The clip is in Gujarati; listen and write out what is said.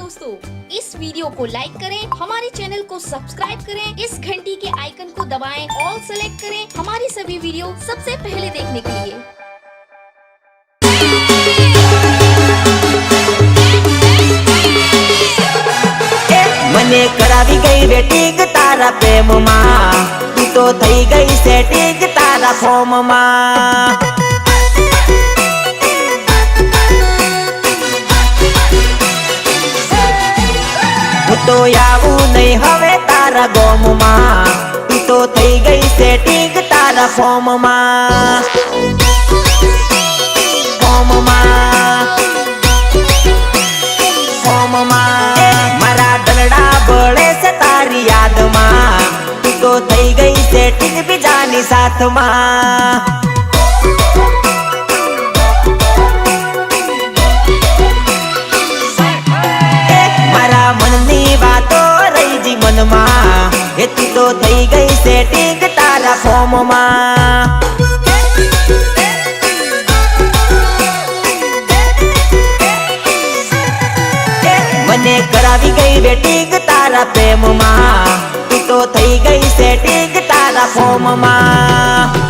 दोस्तों इस वीडियो को लाइक करें हमारे चैनल को सब्सक्राइब करें इस घंटी के आइकन को दबाएं ऑल सेलेक्ट करें हमारी सभी वीडियो सबसे पहले देखने के लिए મને કરાવી ગઈ વેટિંગ તારા પ્રેમમાં તું તો થઈ ગઈ સેટિંગ તારા ફોર્મમાં તો આવું નહીં. હવે તારા ગોમમાં તું તો થઈ ગઈ સેટિંગ તારા ફોર્મમાં. ફોર્મમાં. ફોર્મમાં. મારા દલડા બળે છે તારી યાદમાં. તું તો થઈ ગઈ સેટિંગ બીજાની સાથમાં. તું થઈ ગઈ સેટિંગ તારા ફોર્મમાં. મને કરાવી ગઈ બેટિંગ તારા પ્રેમમાં. તું તો થઈ ગઈ સેટિંગ તારા ફોર્મમાં.